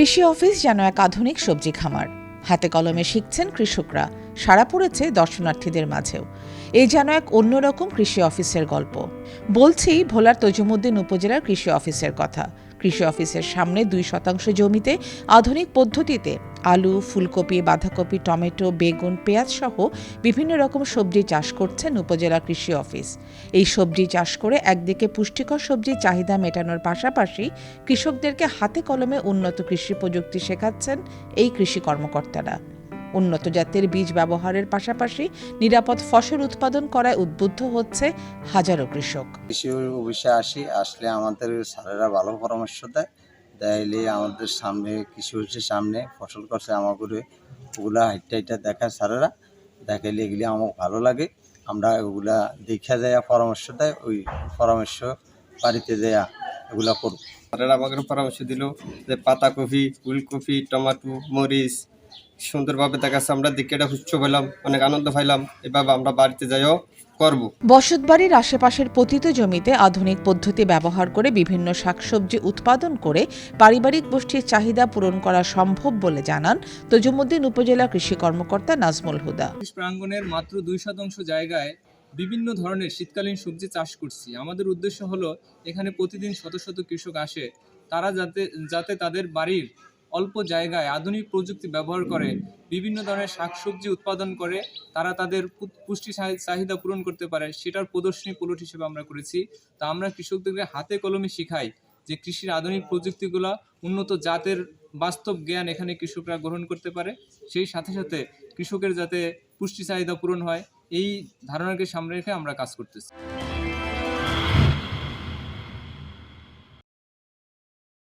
কৃষি অফিস যেন এক আধুনিক সবজি খামার। হাতে কলমে শিখছেন কৃষকরা। সারা পড়েছে দর্শনার্থীদের মাঝেও। এই যেন এক অন্যরকম কৃষি অফিসের গল্প। বলছি, ভোলার তজুমুদ্দিন উপজেলার কৃষি অফিসের কথা। কৃষি অফিসের সামনে দুই শতাংশ জমিতে আধুনিক পদ্ধতিতে আলু, ফুলকপি, বাঁধাকপি, টমেটো, বেগুন পেঁয়াজ সহ বিভিন্ন রকম সবজি চাষ করছেন উপজেলা কৃষি অফিস। এই সবজি চাষ করে একদিকে পুষ্টিকর সবজির চাহিদা মেটানোর পাশাপাশি কৃষকদেরকে হাতে কলমে উন্নত কৃষি প্রযুক্তি শেখাচ্ছেন এই কৃষি কর্মকর্তারা। উন্নত জাতের বীজ ব্যবহারের পাশাপাশি নিরাপদ ফসল উৎপাদন করায় উদ্বুদ্ধ হচ্ছে হাজারো কৃষক। কৃষি অফিসে আসি, আসলে আমাদের স্যারেরা ভালো পরামর্শ দেয়। তাইলে আমাদের সামনে কৃষি হচ্ছে সামনে, ফসল করছে আমার করে ওগুলা হাইটটা হাইটটা দেখায় স্যারেরা, দেখাইলে এগুলি আমার ভালো লাগে। আমরা ওগুলা দেখা দেয়া পরামর্শ দেয় ওই পরামর্শ বাড়িতে দেয়া এগুলা করব। স্যারেরা আমাকে পরামর্শ দিল যে পাতাকপি, ফুলকপি, টমাটো, মরিচ সুন্দরভাবে দেখাচ্ছে আমরা দেখে এটা উচ্চ পেলাম অনেক আনন্দ পাইলাম। এভাবে আমরা বাড়িতে যাইও করব। বসতবাড়ির আশেপাশের পতিত জমিতে আধুনিক পদ্ধতি ব্যবহার করে বিভিন্ন শাকসবজি উৎপাদন করে পারিবারিক গোষ্ঠীর চাহিদা পূরণ করা সম্ভব বলে জানান তজুমুদ্দিন উপজেলা কৃষি কর্মকর্তা নাজমুল হুদা। প্রাঙ্গণের মাত্র দুই শতাংশ জায়গায় বিভিন্ন ধরনের শীতকালীন সবজি চাষ করছি। আমাদের উদ্দেশ্য হলো এখানে প্রতিদিন শত শত কৃষক আসে। তারা যাতে যাতে তাদের বাড়ির অল্প জায়গায় আধুনিক প্রযুক্তি ব্যবহার করে, বিভিন্ন ধরনের শাকসবজি উৎপাদন করে, তারা তাদের পুষ্টি চাহিদা পূরণ করতে পারে, সেটার প্রদর্শনী প্লট হিসেবে আমরা করেছি। তা আমরা কৃষকদেরকে হাতে কলমে শিখাই যে কৃষির আধুনিক প্রযুক্তিগুলো উন্নত জাতের বাস্তব জ্ঞান এখানে কৃষকরা গ্রহণ করতে পারে। সেই সাথে সাথে কৃষকের যাতে পুষ্টি চাহিদা পূরণ হয়, এই ধারণাকে সামনে রেখে আমরা কাজ করতেছি।